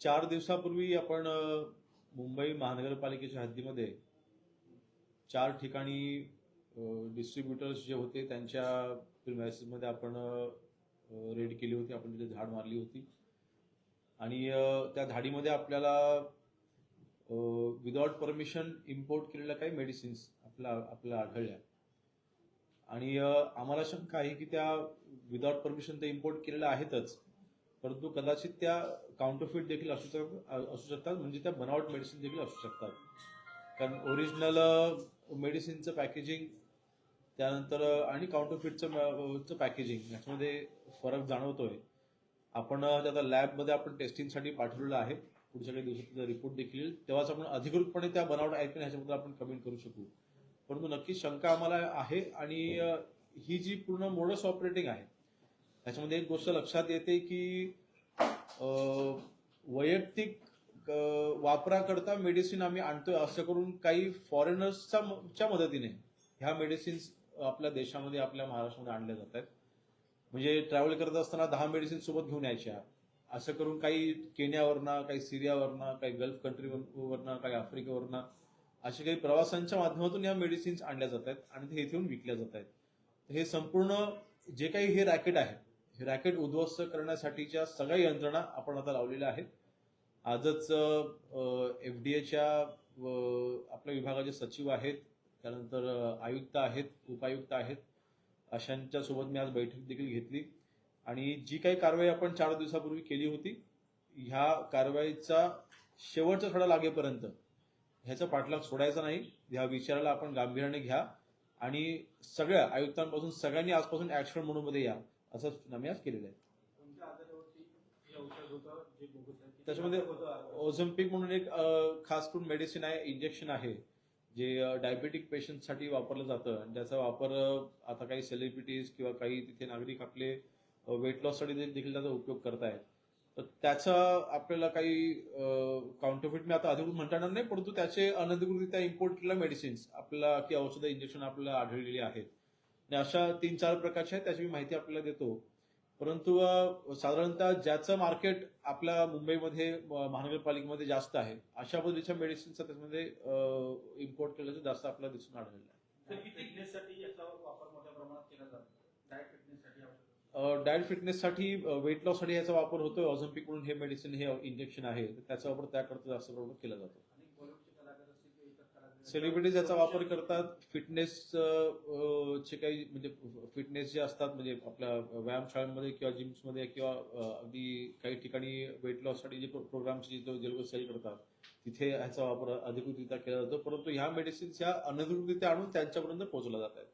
चार दिवसापूर्वी आपण मुंबई महानगरपालिकेच्या हद्दीमध्ये चार ठिकाणी डिस्ट्रीब्युटर्स जे होते त्यांच्या प्रिमायसेसमध्ये आपण रेड केली होती. आपण तिथे झाड मारली होती. आणि त्या धाडीमध्ये आपल्याला विदाउट परमिशन इम्पोर्ट केलेल्या काही मेडिसिन्स आपल्या आपल्याला आढळल्या. आणि आम्हाला शंका आहे की त्या विदाउट परमिशन ते इम्पोर्ट केलेल्या आहेतच. परंतु कदाचित त्या काउंटरफिट देखील असू शक असू शकतात म्हणजे त्या बनावट मेडिसिन देखील असू शकतात. कारण ओरिजिनल मेडिसिनचं पॅकेजिंग त्यानंतर आणि काउंटरफिटचं पॅकेजिंग याच्यामध्ये फरक जाणवतोय. आपण त्याचा लॅबमध्ये आपण टेस्टिंगसाठी पाठवलेलं आहे. पुढच्या काही दिवसात त्याचा रिपोर्ट देखील येईल. तेव्हाच आपण अधिकृतपणे त्या बनावट आहेत की ह्याच्याबद्दल आपण कमेंट करू शकू. परंतु नक्की शंका आम्हाला आहे आणि ही जी पूर्ण मोडस ऑपरेटिंग आहे त्याच्यामध्ये एक गोष्ट लक्षात येते की वैयक्तिक वापराकरता मेडिसिन आम्ही आणतोय असं करून काही फॉरेनर्सच्या च्या मदतीने ह्या मेडिसिन्स आपल्या देशामध्ये आपल्या महाराष्ट्रामध्ये आणल्या जात आहेत. म्हणजे ट्रॅव्हल करत असताना दहा मेडिसिन सोबत घेऊन यायच्या. असं करून काही केन्यावरनं काही सिरियावरनं काही गल्फ कंट्रीवरनं काही आफ्रिकेवरनं असे काही प्रवासांच्या माध्यमातून या मेडिसिन्स आणल्या जात आहेत आणि ते इथे येऊन विकल्या जात आहेत. हे संपूर्ण जे काही हे रॅकेट आहे हे रॅकेट उद्ध्वस्त करण्यासाठीच्या सगळ्या यंत्रणा आपण आता लावलेल्या आहेत. आजच एफ डी एच्या आपल्या विभागाचे सचिव आहेत त्यानंतर आयुक्त आहेत उपायुक्त आहेत. अशांच्या सोबत मी आज बैठक देखील घेतली. आणि जी काही कारवाई आपण चार दिवसापूर्वी केली होती ह्या कारवाईचा शेवटचा थोडा लागेपर्यंत ह्याचा पाठलाग सोडायचा नाही. ह्या विचाराला आपण गांभीर्याने घ्या आणि सगळ्या आयुक्तांपासून सगळ्यांनी आजपासून ऍक्शन म्हणून मध्ये या. असं आज केलेलं आहे. त्याच्यामध्ये? ओझम्पिक म्हणून एक खास करून मेडिसिन आहे इंजेक्शन आहे जे डायबेटिक पेशंटसाठी वापरलं जातं. आणि त्याचा वापर आता काही सेलिब्रिटीज किंवा काही तिथे नागरिक आपले वेट लॉससाठी देखील त्याचा उपयोग करतायत. तर त्याचा आपल्याला काही काउंटरफिट मी आता अधिकृत म्हणता येणार नाही परंतु त्याचे अनधिकृतरित्या इम्पोर्ट केलेल्या मेडिसिन्स आपल्याला की औषधं इंजेक्शन आपल्याला आढळलेली आहेत. आणि अशा तीन चार प्रकारच्या आहेत त्याची मी माहिती आपल्याला देतो. परंतु साधारणतः ज्याचं मार्केट आपल्या मुंबईमध्ये महानगरपालिकेमध्ये जास्त आहे अशा पद्धतीच्या मेडिसिनचा त्याच्यामध्ये इम्पोर्ट केल्याचं जास्त आपल्याला दिसून आढळलं आहे. डायट फिटनेससाठी वेट लॉससाठी याचा वापर होतोय. ऑझम्पिक म्हणून हे मेडिसिन हे इंजेक्शन आहे. तर त्याचा वापर त्याकरता जास्त प्रमाणात केला जातो आणि बॉलिवूडचे कलाकार असतील किंवा इतर कलाकार सेलिब्रिटीज याचा वापर करतात. फिटनेस चे काही म्हणजे फिटनेस जे असतात म्हणजे आपल्या व्यायामशाळांमध्ये किंवा जिम्समध्ये किंवा अगदी काही ठिकाणी वेट लॉससाठी जे प्रोग्रामचे जे लोक सेल करतात तिथे ह्याचा वापर अधिकृतरित्या केला जातो. परंतु ह्या मेडिसिन्स ह्या अनधिकृतरित्या आणून त्यांच्यापर्यंत पोहोचल्या जात आहेत.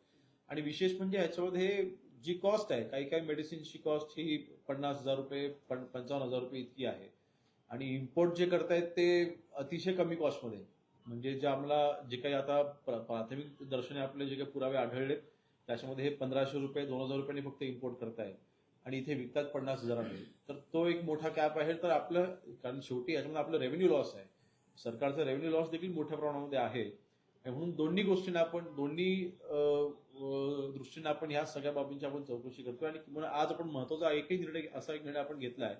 आणि विशेष म्हणजे ह्याच्यामध्ये जी कॉस्ट आहे काही काही मेडिसिनची कॉस्ट ही पन्नास हजार रुपये पंचावन्न हजार रुपये इतकी आहे. आणि इम्पोर्ट जे करतायत ते अतिशय कमी कॉस्टमध्ये म्हणजे जे आम्हाला जे काही आता प्र- प्राथमिक दर्शने आपले जे काही पुरावे आढळले त्याच्यामध्ये हे पंधराशे रुपये दोन हजार रुपयांनी फक्त इम्पोर्ट करतायत. आणि इथे विकतात पन्नास हजारांनी. तर तो एक मोठा कॅप आहे. तर आपलं कारण शेवटी याच्यामध्ये आपलं रेव्हेन्यू लॉस आहे. सरकारचा रेव्हेन्यू लॉस देखील मोठ्या प्रमाणामध्ये आहे. म्हणून दोन्ही गोष्टींना आपण दोन्ही दृष्टीने आपण ह्या सगळ्या बाबींची आपण चौकशी करतोय. आणि किंवा आज आपण महत्त्वाचा एकही निर्णय असा एक निर्णय आपण घेतला आहे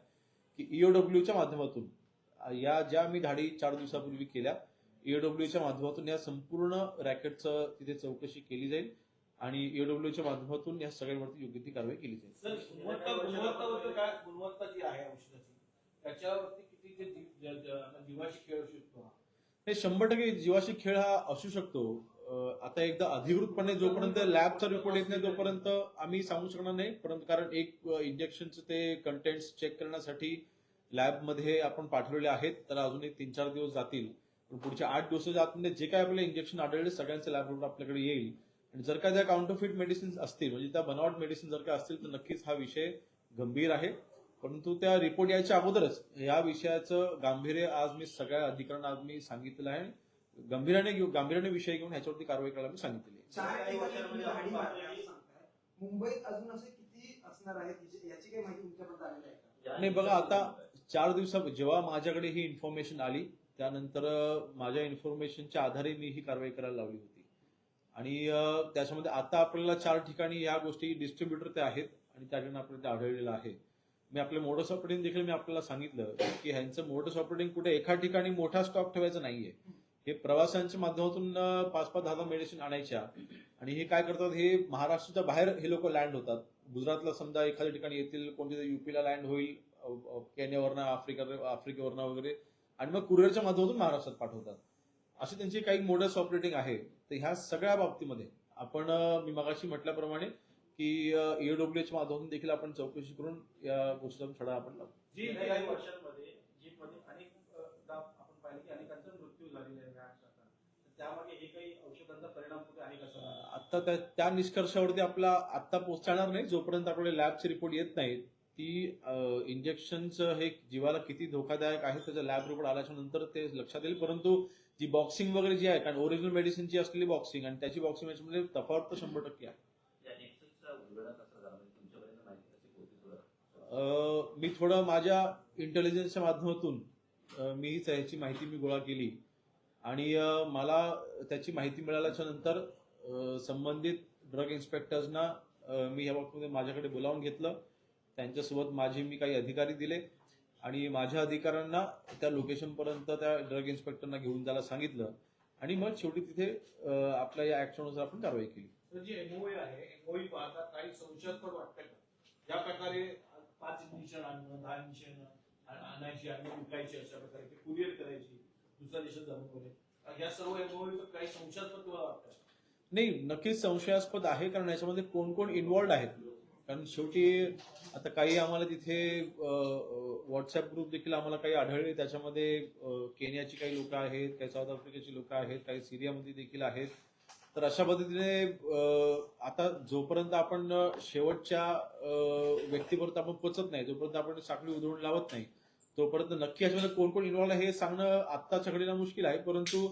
की ईओडब्ल्यूच्या माध्यमातून या ज्या मी धाडी चार दिवसापूर्वी केल्या ईओडब्ल्यूच्या माध्यमातून या संपूर्ण रॅकेटचं तिथे चौकशी केली जाईल आणि ईओडब्ल्यूच्या माध्यमातून या सगळ्यांवरती योग्य ती कारवाई केली जाईल. गुणवत्ता जी आहे औषधाची त्याच्यावरती किती जीवाशी खेळू शकतो हे. शंभर टक्के जीवाशी खेळ हा असू शकतो. आता एकदा अधिकृतपणे जोपर्यंत लॅबचा रिपोर्ट येत नाही तोपर्यंत आम्ही सांगू शकणार नाही. परंतु कारण एक इंजेक्शनचं ते कंटेंट्स चेक करण्यासाठी लॅबमध्ये आपण पाठवलेले आहेत तर अजून एक तीन चार दिवस जातील. पण पुढच्या आठ दिवसाच्या आतमध्ये जे काय आपले इंजेक्शन आढळले सगळ्यांचे लॅब रिपोर्ट आपल्याकडे येईल. आणि जर का त्या काउंटरफिट मेडिसिन असतील म्हणजे त्या बनावट मेडिसिन जर का असतील तर नक्कीच हा विषय गंभीर आहे. परंतु त्या रिपोर्ट यायच्या अगोदरच या विषयाचं गांभीर्य आज मी सगळ्या अधिकाऱ्यांना आज मी सांगितलेलं आहे. गांभीर्याने घेऊन गांभीर्याने विषय घेऊन ह्याच्यावरती कारवाई करायला मी सांगितलेली आहे. मुंबईत अजून असे किती असणार आहेत? याची- काही माहिती तुमच्यापर्यंत आलेली आहे नाही बघा आता चार दिवसा जेव्हा माझ्याकडे ही इन्फॉर्मेशन आली त्यानंतर माझ्या इन्फॉर्मेशनच्या आधारे मी ही कारवाई करायला लावली होती. आणि त्याच्यामध्ये आता आपल्याला चार ठिकाणी या गोष्टी डिस्ट्रीब्युटर ते आहेत आणि त्या ठिकाणी आपल्याला ते आढळलेलं आहे. मी आपले मोडस ऑपरेटिंग देखील मी आपल्याला सांगितलं की ह्यांचं मोडस ऑपरेटिंग कुठे एका ठिकाणी मोठा स्टॉक ठेवायचा नाहीये. हे प्रवाशांच्या माध्यमातून पाच पाच दहा दहा मेडिसिन आणायच्या आणि हे काय करतात हे महाराष्ट्राच्या बाहेर हे लोक लँड होतात. गुजरातला समजा एखाद्या ठिकाणी येतील कोणत्या युपीला लँड होईल केन्यावरनं आफ्रिका आफ्रिकेवरनं वगैरे. आणि मग कुरिअरच्या माध्यमातून महाराष्ट्रात पाठवतात. अशी त्यांची काही मोडस ऑपरेटिंग आहे. तर ह्या सगळ्या बाबतीमध्ये आपण मी मगाशी म्हटल्याप्रमाणे की ईडब्ल्यूएच्या माध्यमातून देखील आपण चौकशी करून या गोष्टीचा छडा आपण लावू. जी गेल्या काही वर्षांमध्ये आपण पाहिले की अनेकांचा मृत्यू झालेला आहे या अपघातात. तर त्यामागे हे काही औषधांचा परिणाम कुठे आहे का सर आता त्या निष्कर्षावरती आपला आत्ता पोहोचणार नाही. जोपर्यंत आपल्याला लॅबचे रिपोर्ट येत नाहीत ती इंजेक्शनचं हे जीवाला किती धोकादायक आहे त्याचा लॅब रिपोर्ट आल्याच्यानंतर ते लक्षात येईल. परंतु जी बॉक्सिंग वगैरे जी आहे कारण ओरिजिनल मेडिसिनची असलेली बॉक्सिंग आणि त्याची बॉक्सिंग याच्यामध्ये तफावत तर शंभर टक्के आहे. म्हणजे मी थोडं माझ्या इंटेलिजन्सच्या माध्यमातून मी ह्याची माहिती मी गोळा केली. आणि मला त्याची माहिती मिळाल्याच्या नंतर संबंधित ड्रग इन्स्पेक्टर्सना मी या बाबतीमध्ये माझ्याकडे बोलावून घेतलं. त्यांच्यासोबत माझे मी काही अधिकारी दिले आणि माझ्या अधिकाऱ्यांना त्या लोकेशनपर्यंत त्या ड्रग इन्स्पेक्टरना घेऊन जायला सांगितलं. आणि मग शेवटी तिथे आपल्या या ऍक्शननुसार आपण कारवाई केली. तर जी आहे एमओई पाहता काही संशयास्पद वाटतं का? ज्या प्रकारे पाच इंजेक्शन आणणं दहा इंजेक्शन आणायची आणि विकायची अशा प्रकारे ते कुरिअर करायची दुसऱ्या देशात जाऊन वगैरे या सर्व एमओई काही संशयास्पद तुम्हाला वाटतं नाही नक्कीच संशयास्पद आहे कारण याच्यामध्ये कोण कोण इन्वॉल्ड आहेत? कारण शेवटी आता काही आम्हाला तिथे व्हॉट्सअप ग्रुप देखील आम्हाला काही आढळले. त्याच्यामध्ये केनियाची काही लोक आहेत काही साऊथ आफ्रिकेची लोक आहेत काही सिरियामध्ये देखील आहेत. तर अशा पद्धतीने आता जोपर्यंत आपण शेवटच्या व्यक्तीपर्यंत आपण पोचत नाही जोपर्यंत आपण साखळी उधळून लावत नाही तोपर्यंत नक्की याच्यामध्ये कोण कोण इन्व्हॉल्व आहे हे सांगणं आत्ताच्या घडीला मुश्किल आहे. परंतु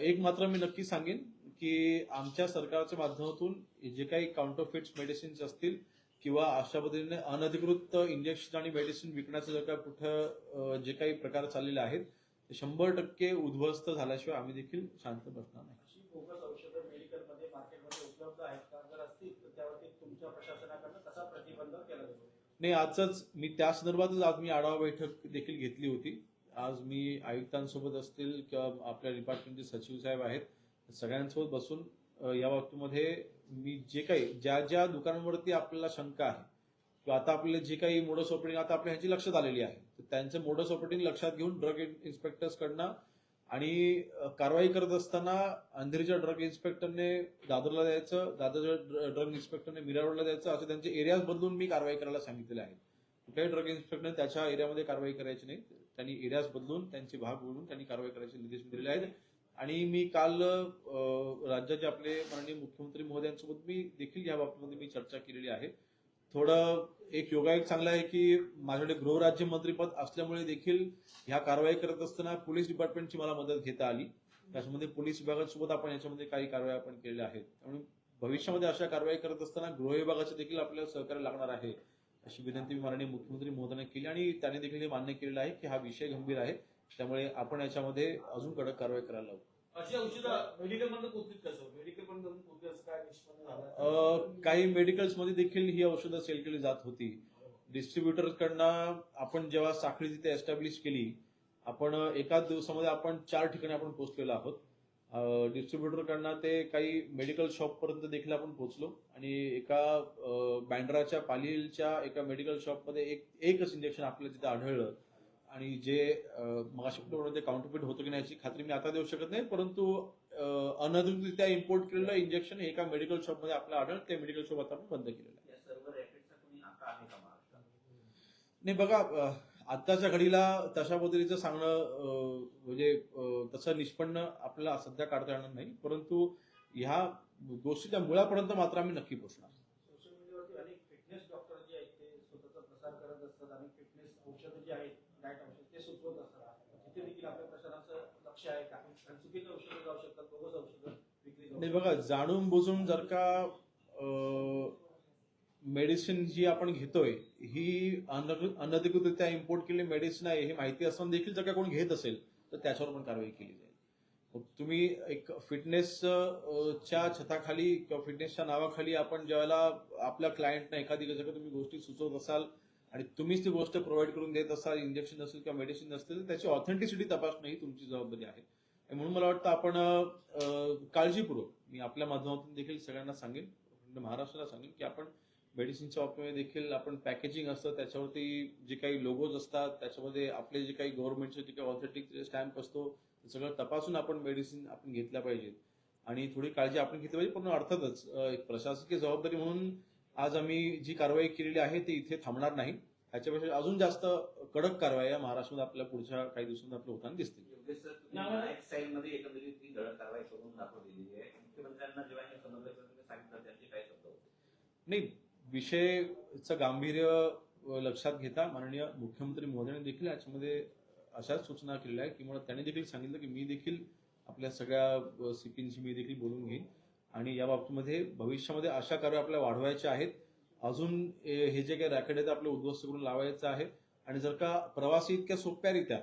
एक मात्र मी नक्की सांगेन की आमच्या सरकारच्या माध्यमातून जे काही काउंटरफिट्स मेडिसिन्स असतील किंवा अशा पद्धतीने अनधिकृत इंजेक्शन आणि मेडिसिन विकण्याचं जर का कुठं जे काही प्रकार चाललेले आहेत ते शंभर टक्के उद्ध्वस्त झाल्याशिवाय आम्ही देखील शांत बसणार नाही. नाही आजच मी त्या संदर्भातच आज मी आढावा बैठक देखील घेतली होती. आज मी आयुक्तांसोबत असतील किंवा आपल्या डिपार्टमेंटचे सचिव साहेब आहेत सगळ्यांसोबत बसून या बाबतीमध्ये मी जे काही ज्या ज्या दुकानांवरती आपल्याला शंका आहे किंवा आता आपल्याला जे काही मोडस ऑपरेटिंग आता आपल्या ह्याची लक्षात आलेली आहे तर त्यांचं मोडस ऑपरेटिंग लक्षात घेऊन ड्रग इन्स्पेक्टर्सकडनं आणि कारवाई करत असताना अंधेरीच्या ड्रग इन्स्पेक्टरने दादरला द्यायचं दादरच्या ड्रग इन्स्पेक्टरने मिरावडला द्यायचं असे त्यांचे एरियाज बदलून मी कारवाई करायला सांगितलेले आहे कुठल्याही ड्रग इन्स्पेक्टरने त्याच्या एरियामध्ये कारवाई करायची नाही त्यांनी एरियाज बदलून त्यांचे भाग बोलून त्यांनी कारवाई करायचे निर्देश दिलेले आहेत. आणि मी काल राज्याचे आपले माननीय मुख्यमंत्री महोदयांसोबत मी देखील या बाबतीमध्ये मी चर्चा केलेली आहे. थोडं एक योगायोग चांगला आहे की माझ्याकडे गृहराज्यमंत्रीपद असल्यामुळे देखील ह्या कारवाई करत असताना पोलीस डिपार्टमेंटची मला मदत घेता आली. त्याच्यामध्ये पोलीस विभागासोबत आपण याच्यामध्ये काही कारवाई आपण केलेल्या आहेत. त्यामुळे भविष्यामध्ये अशा कारवाई करत असताना गृह विभागाचे देखील आपल्याला सहकार्य लागणार आहे अशी विनंती मी माननीय मुख्यमंत्री महोदयांना केली आणि त्यांनी देखील हे मान्य केलेलं आहे की हा विषय गंभीर आहे. त्यामुळे आपण याच्यामध्ये अजून कडक कारवाई करायला लावू अशी औषधं मेडिकल मधून पोहोचलीत कसं मेडिकल पण पोहोचली असं काय निष्पन्न झालं. काही मेडिकल्समध्ये देखील ही औषधं सेल केली जात होती. डिस्ट्रीब्युटर कडनं आपण जेव्हा साखळी तिथे एस्टॅब्लिश केली आपण एकाच दिवसामध्ये आपण चार ठिकाणी आपण पोहोचलेलो आहोत. डिस्ट्रीब्युटर कडनं ते काही मेडिकल शॉप पर्यंत देखील आपण पोहोचलो. आणि एका अ, बँड्राच्या पालीलच्या एका मेडिकल शॉपमध्ये एक एकच इंजेक्शन आपल्याला तिथे आढळलं. आणि जे मग ते काउंटरफिट होतं की नाही याची खात्री मी आता देऊ शकत नाही परंतु अनधिकृतरित्या इम्पोर्ट केलेलं इंजेक्शन हे एका मेडिकल शॉपमध्ये आपल्याला आढळलं ते मेडिकल शॉप आता आपण बंद केलेलं आहे. नाही बघा आत्ताच्या घडीला तशा पद्धतीचं सांगणं म्हणजे तसं निष्पन्न आपल्याला सध्या काढता येणार नाही परंतु ह्या गोष्टीच्या मुळापर्यंत मात्र आम्ही नक्की पोहोचणार. सोशल मीडियावरती अनेक फिटनेस डॉक्टर जे आहेत ते स्वतःचा प्रसार करत असतात आणि फिटनेस औषधं जी आहेत डाएट औषध ते सुचवत असतात तिथे देखील आपल्या प्रशासनाचं लक्ष आहे का? चुकीची औषधं जाऊ शकतात बोगस औषधं विक्री जाऊ नाही. बघा जाणून बुजून जर का मेडिसिन जी आपण घेतोय ही अनधिकृत अनधिकृतरित्या इम्पोर्ट केलेली मेडिसिन आहे हे माहिती असताना देखील जर का कोण घेत असेल तर त्याच्यावर पण कारवाई केली जाईल. मग तुम्ही एक फिटनेस च्या छताखाली किंवा फिटनेसच्या नावाखाली आपण ज्यावेळेला आपल्या क्लायंटना एखादी जर का तुम्ही गोष्टी सुचवत असाल आणि तुम्हीच ती गोष्ट प्रोव्हाइड करून देत असाल इंजेक्शन असेल किंवा मेडिसिन असेल तर त्याची ऑथेंटिसिटी तपासणं ही तुमची जबाबदारी आहे. म्हणून मला वाटतं आपण काळजीपूर्वक मी आपल्या माध्यमातून देखील सगळ्यांना सांगेन महाराष्ट्राला सांगेन की आपण मेडिसिनच्या बाबतीमध्ये देखील आपण पॅकेजिंग असतं त्याच्यावरती जे काही लोगोज असतात त्याच्यामध्ये आपले जे काही गव्हर्नमेंटचे जे काही ऑथेंटिक स्टॅम्प असतो ते सगळं तपासून आपण मेडिसिन आपण घेतल्या पाहिजेत. आणि थोडी काळजी आपण घेतली पाहिजे पण अर्थातच एक प्रशासकीय जबाबदारी म्हणून आज आम्ही जी कारवाई केलेली आहे ती इथे थांबणार नाही. त्याच्यापेक्षा अजून जास्त कडक कारवाई या महाराष्ट्रात आपल्या पुढच्या काही दिवसांत आपल्या होताना दिसतील. योगेश सर तुम्ही नाही, विषयचं गांभीर्य लक्षात घेता माननीय मुख्यमंत्री महोदयांनी देखील याच्यामध्ये अशाच सूचना केलेल्या आहेत. किंवा त्यांनी देखील सांगितलं की मी देखील आपल्या सगळ्या सीपींशी मी देखील बोलून घेईन. आणि या बाबतीमध्ये भविष्यामध्ये अशा कार्य आपल्याला वाढवायच्या आहेत. अजून हे जे काही रॅकेट आहेत आपले उद्ध्वस्त करून लावायचं आहे आणि जर का प्रवासी इतक्या सोप्यारित्या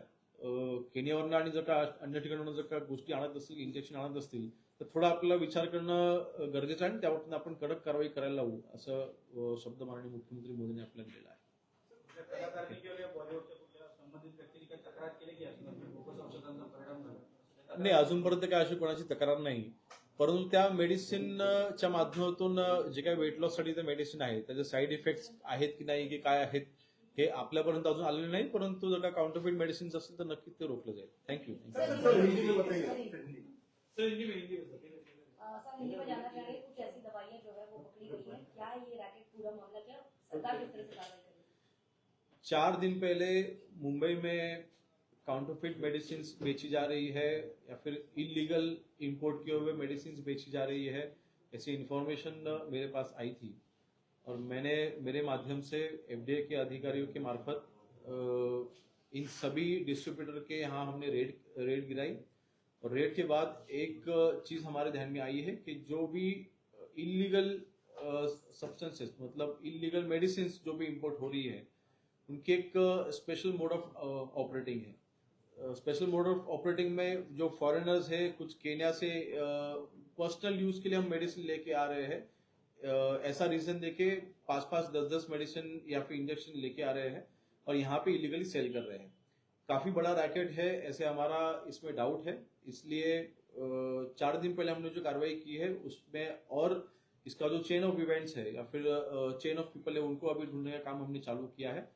केनियावरनं आणि जर का अन्य ठिकाणावरून जर का गोष्टी आणत असतील इंजेक्शन आणत असतील तर थोडा आपल्याला विचार करणं गरजेचं आहे आणि त्यावरून आपण कडक कारवाई करायला लावू असं शब्द माननीय मुख्यमंत्री मोदींनी आपल्याला दिला आहे. नाही अजूनपर्यंत काय अशी कोणाची तक्रार नाही. परंतु त्या मेडिसिनच्या माध्यमातून जे काही वेट लॉससाठी मेडिसिन आहे त्याचे साईड इफेक्ट्स आहेत की नाही की काय आहेत हे आपल्यापर्यंत अजून आलेले नाही परंतु जर का काउंटरफिट मेडिसिन असेल तर नक्कीच ते रोखलं जाईल. थँक्यू हैं है हैं? चार दिन पहले मुंबई में काउंटरफिट मेडिसिन बेची जा रही है या फिर इलीगल इंपोर्ट किए हुए मेडिसिन बेची जा रही है, ऐसी इंफॉर्मेशन मेरे पास आई थी। और मैंने मेरे माध्यम से एफडीए के अधिकारियों के मार्फत इन सभी डिस्ट्रीब्यूटर के यहाँ हमने रेड रेड गिराई। और रेड के बाद एक चीज़ हमारे ध्यान में आई है कि जो भी इलीगल सब्सटेंसेस मतलब इलीगल मेडिसिन जो भी इंपोर्ट हो रही है, उनके एक स्पेशल मोड ऑफ़ ऑपरेटिंग है। स्पेशल मोड ऑफ़ ऑपरेटिंग में जो फॉरेनर्स है कुछ केन्या से पर्सनल यूज़ के लिए हम मेडिसिन लेके आ रहे हैं। अ, ऐसा रीजन देके पास पास दस दस मेडिसिन या फिर इंजेक्शन लेके आ रहे हैं और यहाँ पे इलीगली सेल कर रहे हैं। काफ़ी बड़ा रैकेट है ऐसे हमारा इसमें डाउट है। इसलिए चार दिन पहले हमने जो कार्रवाई की है उसमें और इसका जो चेन ऑफ़ इवेंट्स है या फिर चेन ऑफ़ पीपल है उनको अभी ढूँढने का काम हमने चालू किया है।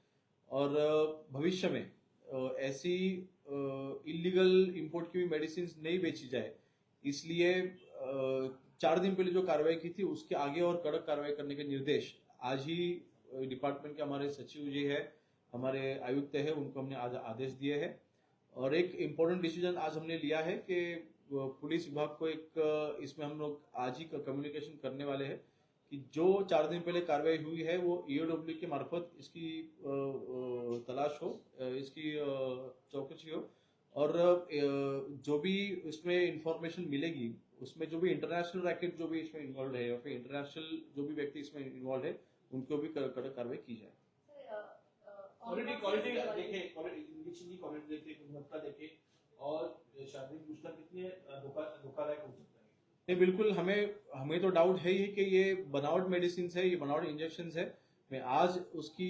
और भविष्य में ऐसी इलीगल इंपोर्ट की हुई मेडिसिन नहीं बेची जाए। इसलिए चार दिन पहले जो कार्रवाई की थी, उसके आगे और कड़क कार्रवाई करने के निर्देश आज ही डिपार्टमेंट के हमारे सचिव जी है, हमारे आयुक्त है, उनको हमने आज आदेश दिए हैं। और एक इम्पोर्टेंट डिसीज़न आज हमने लिया है कि पुलिस विभाग को एक इसमें हम लोग आज ही कम्युनिकेशन करने वाले हैं। कि जो चार दिन पहले कार्रवाई हुई है वो ईओडब्ल्यू के मार्फत इसकी तलाश हो इसकी चौकसी हो। और जो भी इसमें इंफॉर्मेशन मिलेगी उसमें जो भी इंटरनेशनल रैकेट जो भी इसमें इन्वॉल्व है या फिर इंटरनेशनल जो भी व्यक्ति इसमें इन्वॉल्व है उनको भी कड़क कार्रवाई की जाए। क्वालिटी क्वालिटी देखे क्वालिटी इंजेक्शन की क्वालिटी देखे गुणवत्ता देखे और शारीरिक कितने धोखा धोखादायक हो सकता है। नहीं, बिल्कुल हमें हमें तो डाउट है ही कि ये बनावट मेडिसिन है, ये बनावट इंजेक्शन है। मैं आज उसकी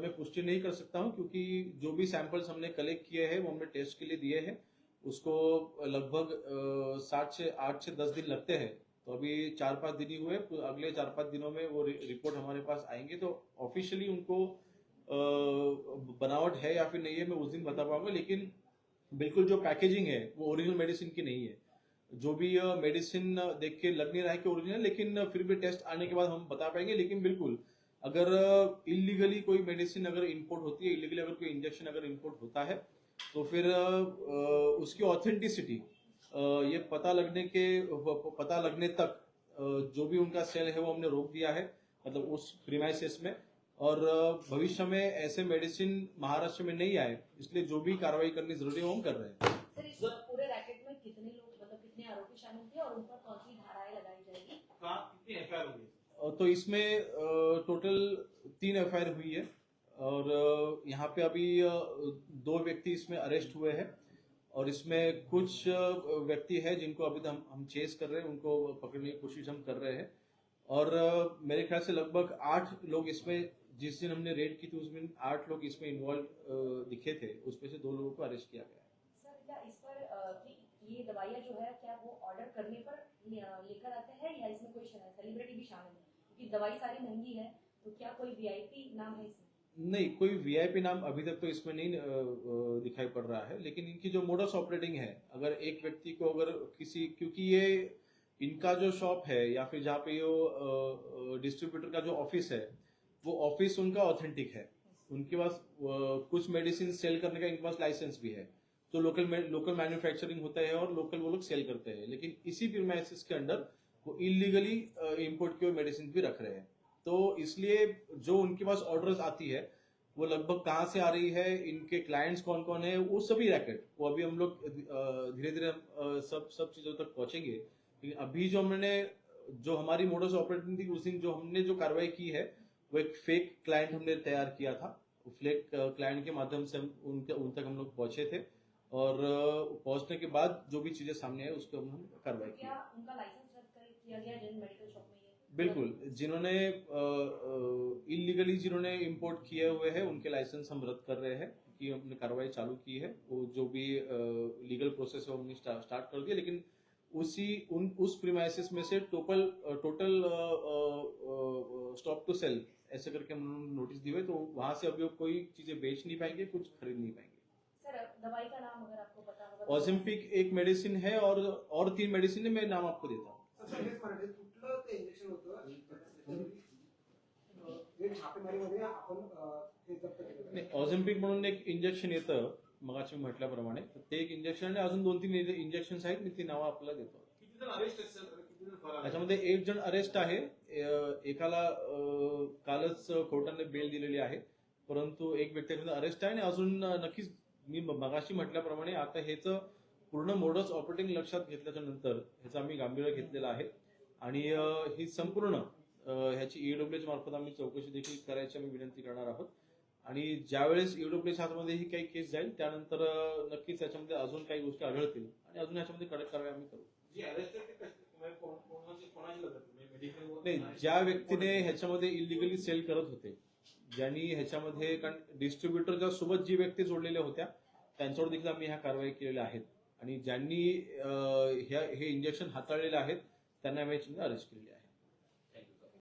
मैं पुष्टि नहीं कर सकता हूँ क्योंकि जो भी सैंपल्स हमने कलेक्ट किए हैं, वो हमने टेस्ट के लिए दिए हैं, उसको लगभग सात से आठ से दस दिन लगते हैं। तो अभी चार पाँच दिन ही हुए अगले चार पाँच दिनों में वो रिपोर्ट हमारे पास आएँगे। तो ऑफिशियली उनको बनावट है या फिर नहीं है, मैं उस दिन बता पाऊँगा, लेकिन बिल्कुल जो पैकेजिंग है, वो ओरिजिनल मेडिसिन की नहीं है। जो भी मेडिसिन देख के लग नहीं रहा है कि ओरिजिनल लेकिन फिर भी टेस्ट आने के बाद हम बता पाएँगे। लेकिन बिल्कुल, अगर इलीगली कोई मेडिसिन अगर इंपोर्ट होती है इलीगली अगर कोई इंजेक्शन अगर इंपोर्ट होता है तो फिर उसकी ऑथेंटिसिटी ये पता लगने के पता लगने तक जो भी उनका सेल है वो हमने रोक दिया है मतलब उस प्रीमाइसिस में। और भविष्य में ऐसे मेडिसिन महाराष्ट्र में नहीं आए, इसलिए जो भी कार्रवाई करनी ज़रूरी है, वो हम कर रहे हैं सर इस पूरे रैकेट में कितने लोग मतलब कितने आरोपी शामिल थे और उन पर कौन सी धाराएँ लगाई जाएगी कहाँ कितनी एफ़ आई होगी अ, तो इसमें टोटल तीन एफ़ हुई है। और यहाँ पे अभी दो व्यक्ति इसमें अरेस्ट हुए हैं। और इसमें कुछ व्यक्ति है जिनको अभी हम हम चेस कर रहे हैं, उनको पकड़ने की कोशिश हम कर रहे हैं। और मेरे ख्याल से लगभग आठ लोग इसमें, जिस दिन हमने रेड की थी, उस दिन आठ लोग इसमें इन्वॉल्व दिखे थे। उसमें से दो लोगों को अरेस्ट किया गया क्या इस पर ये दवाइयाँ जो है, क्या वो ऑर्डर करने पर लेकर आते हैं? या इसमें कोई सेलिब्रिटी भी शामिल है? क्योंकि दवाई सारी महँगी है तो क्या कोई वीआईपी नाम है इसमें नहीं, कोई वीआईपी नाम अभी तक तो इसमें नहीं दिखाई पड़ रहा है, लेकिन इनकी जो मोडस ऑपरेटिंग है, अगर एक व्यक्ति को अगर किसी, क्योंकि ये इनका जो शॉप है, या फिर जहाँ पे वो डिस्ट्रीब्यूटर का जो ऑफ़िस है, वो ऑफ़िस उनका ऑथेंटिक है। उनके पास कुछ मेडिसिन सेल करने का इनके पास लाइसेंस भी है। तो लोकल लोकल मैन्युफैक्चरिंग होता है और लोकल वो लोग सेल करते हैं। लेकिन इसी प्रीमाइसिस के अंडर वो इलीगली इंपोर्ट की मेडिसिन भी रख रहे हैं। तो इसलिए जो उनके पास ऑर्डर्स आती है, वो लगभग कहाँ से आ रही है, इनके क्लाइंट्स कौन कौन है, वो सभी रैकेट वो अभी हम लोग धीरे धीरे सब सब चीज़ों तक पहुँचेंगे। लेकिन अभी जो हमने, जो हमारी मोडस ऑपरेटिंग थी, उस दिन जो हमने जो कार्रवाई की है, वो एक फेक क्लाइंट हमने तैयार किया था। फेक क्लाइंट के माध्यम से हम उनके, उन तक हम लोग पहुँचे थे। और पहुँचने के बाद जो भी चीज़ें सामने आई, उसको हम कार्रवाई की क्या उनका लाइसेंस रद्द कर किया गया जिन मेडिकल शॉप में बिल्कुल जिन्होंने इलीगली जिन्होंने इंपोर्ट किए हुए हैं उनके लाइसेंस हम रद्द कर रहे हैं कि हमने कार्रवाई चालू की है। वो जो भी लीगल प्रोसेस है हमने स्टार्ट कर दिया लेकिन उसी उन उस प्रीमाइसिस में से total total stop to sale ऐसे करके हम नोटिस दिए तो वहाँ से अभी कोई चीज़ें बेच नहीं पाएँगे कुछ खरीद नहीं पाएँगे। सर दवाई का नाम अगर आपको पता होगा तो- ऑजिम्पिक एक मेडिसिन है और और तीन मेडिसिन है मैं नाम आपको देता हूँ। कुठलं ते इंजेक्शन होतं अं, जे छापेमारीमध्ये आपण अं, हे जप्त केलं नाही ऑझम्पिक म्हणून एक इंजेक्शन येतं मगाशी म्हटल्याप्रमाणे. ते एक इंजेक्शन आणि अजून दोन तीन इंजेक्शन आहेत मी ती नावं आपल्याला देतो? त्याच्यामध्ये एक जण अरेस्ट आहे. एकाला कालच कोर्टाने बेल दिलेली आहे. परंतु एक व्यक्ती अरेस्ट आहे आणि अजून नक्कीच मी मगाशी म्हटल्याप्रमाणे आता हेच पूर्ण मोडस ऑपरेटिंग लक्षात घेतल्याच्या नंतर ह्याचं आम्ही गांभीर्य घेतलेलं आहे. आणि ही संपूर्ण ह्याची ईडब्ल्यूएच मार्फत आम्ही चौकशी देखील करायची आम्ही विनंती करणार आहोत. आणि ज्यावेळेस ईडब्ल्यूएच हातमध्ये ही काही केस जाईल त्यानंतर नक्कीच त्याच्यामध्ये अजून काही गोष्टी आढळतील आणि अजून ह्याच्यामध्ये कडक कारवाई आम्ही करू. नाही ज्या व्यक्तीने ह्याच्यामध्ये इलिगली सेल करत होते ज्यांनी ह्याच्यामध्ये कारण डिस्ट्रीब्युटरच्या सोबत जी व्यक्ती जोडलेल्या होत्या त्यांच्यावर देखील आम्ही ह्या कारवाई केलेल्या आहेत. आणि ज्यांनी ह्या हे इंजेक्शन हाताळलेले आहेत त्यांना आम्ही याच्यामध्ये अरेस्ट केलेले आहे.